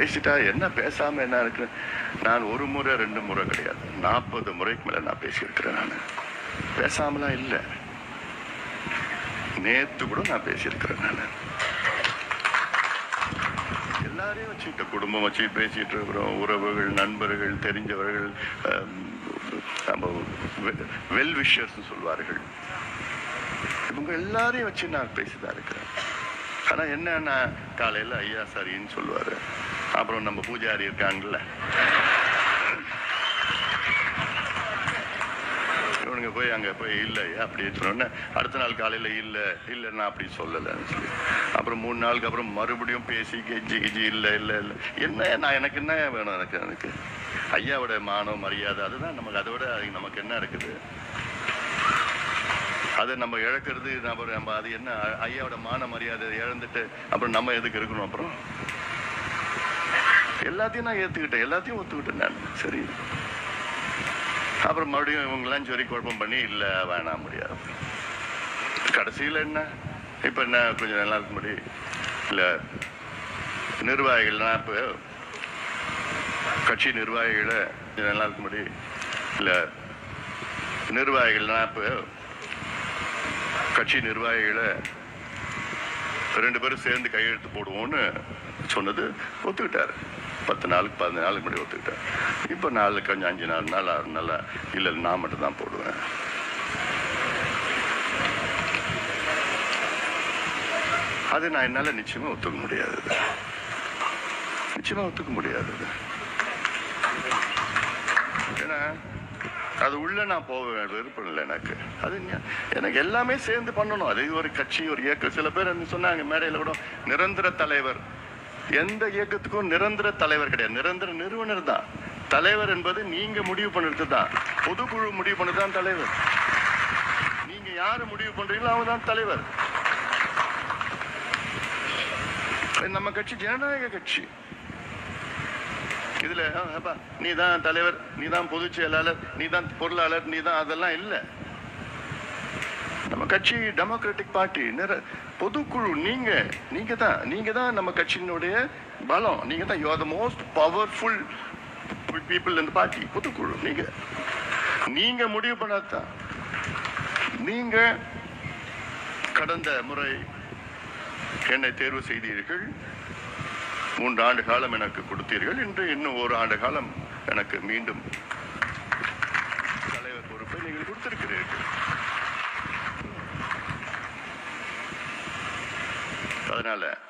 பேசிட்டா என்ன பேசாம என்ன இருக்கு? நான் ஒரு முறை ரெண்டு முறை கிடையாது. நாற்பது முறைக்கு மேல நான் பேசியிருக்கிறேன் நான். பேசாமலாம் இல்லை. நேத்து கூட நான் பேசியிருக்கிறேன் நான். எல்லாரையும் வச்சுக்கிட்ட குடும்பம் வச்சு பேசிட்டு இருக்கிறோம். உறவுகள் நண்பர்கள் தெரிஞ்சவர்கள் நம்ம வெல் விஷர்ஸ்னு சொல்வார்கள். இவங்க எல்லாரையும் வச்சு நான் பேசிதான் இருக்கிறேன். ஆனால் என்னன்னா காலையில் ஐயா சரின்னு சொல்லுவார். அப்புறம் நம்ம பூஜாரி இருக்காங்கல்ல. இவனுங்க போய் அங்கே போய் இல்லை அப்படின்னு சொன்னோன்னே அடுத்த நாள் காலையில் இல்லை இல்லை நான் அப்படி சொல்லலைன்னு சொல்லி. அப்புறம் மூணு நாளுக்கு அப்புறம் மறுபடியும் பேசி கெஞ்சி கிஜி இல்லை இல்லை இல்லை. என்ன நான் எனக்கு என்ன வேணும் எனக்கு எனக்கு? ஐயாவோட மானம் மரியாதை அதுதான் நமக்கு அதை விட அது நமக்கு என்ன இருக்குது? அதை நம்ம இழக்கிறது நம்ம நம்ம அது என்ன? ஐயாவோட மான மரியாதை இழந்துட்டு அப்புறம் நம்ம எதுக்கு இருக்கணும் அப்புறம்? எல்லாத்தையும் நான் ஏற்றுக்கிட்டேன் எல்லாத்தையும் ஒத்துக்கிட்டேன் நான். சரி. அப்புறம் மறுபடியும் இவங்கெல்லாம் சொல்லி குழப்பம் பண்ணி இல்லை வேணாம் முடியாது. கடைசியில் என்ன? இப்போ என்ன? கொஞ்சம் நல்லா இருக்க இல்லை நிர்வாகிகள்னா இப்போ கட்சி நிர்வாகிகளை கொஞ்சம் நல்லா முடி இல்லை நிர்வாகிகள்னா இப்போ கட்சி நிர்வாகிகளை ரெண்டு பேரும் சேர்ந்து கையெழுத்து போடுவோம்னு சொன்னது ஒத்துக்கிட்டாரு. பத்து நாளுக்கு பதினஞ்சு நாளுக்கு முன்னாடி ஒத்துக்கிட்டேன். இப்போ நாலு கொஞ்சம் அஞ்சு நாலு நாள் ஆறு நாள் இல்லை நான் மட்டும் தான் போடுவேன். அது நான் என்னால் நிச்சயமாக ஒத்துக்க முடியாது. நிச்சயமாக ஒத்துக்க முடியாது. ஏன்னா அது உள்ள நான் போக விருப்பம் இல்லை எனக்கு. அது எனக்கு எல்லாமே சேர்ந்து பண்ணணும். அது ஒரு கட்சி ஒரு இயக்கம். சில பேர் சொன்னாங்க மேடையில் கூட நிரந்தர தலைவர். எந்த இயக்கத்துக்கும் நிரந்தர தலைவர் கிடையாது. நிரந்தர நிறுவனர் தான். தலைவர் என்பது நீங்க முடிவு பண்ணுறது தான். பொதுக்குழு முடிவு பண்ணது தான் தலைவர். நீங்க யாரு முடிவு பண்றீங்களோ அவங்க தான் தலைவர். நம்ம கட்சி ஜனநாயக கட்சி. இதுல நீ தான் தலைவர் நீ தான் பொதுச் செயலாளர் நீ தான் பொருளாளர் நீ தான் அதெல்லாம் இல்லை. நம்ம கட்சி டெமோக்ராட்டிக் பார்ட்டி நிற பொதுக்குழு நீங்க நீங்க தான் நீங்க தான் நம்ம கட்சியினுடைய பலம். நீங்க தான் you are the most powerful people இந்த பார்ட்டி பொதுக்குழு நீங்க. நீங்க முடிவு பண்ணாதான் நீங்க கடந்த முறை என்னை தேர்வு செய்தீர்கள். மூன்று ஆண்டு காலம் எனக்கு கொடுத்தீர்கள். இன்று இன்னும் ஒரு ஆண்டு காலம் எனக்கு மீண்டும் தலைவர் பொறுப்பை நீங்கள் கொடுத்திருக்கிறீர்கள். அதனால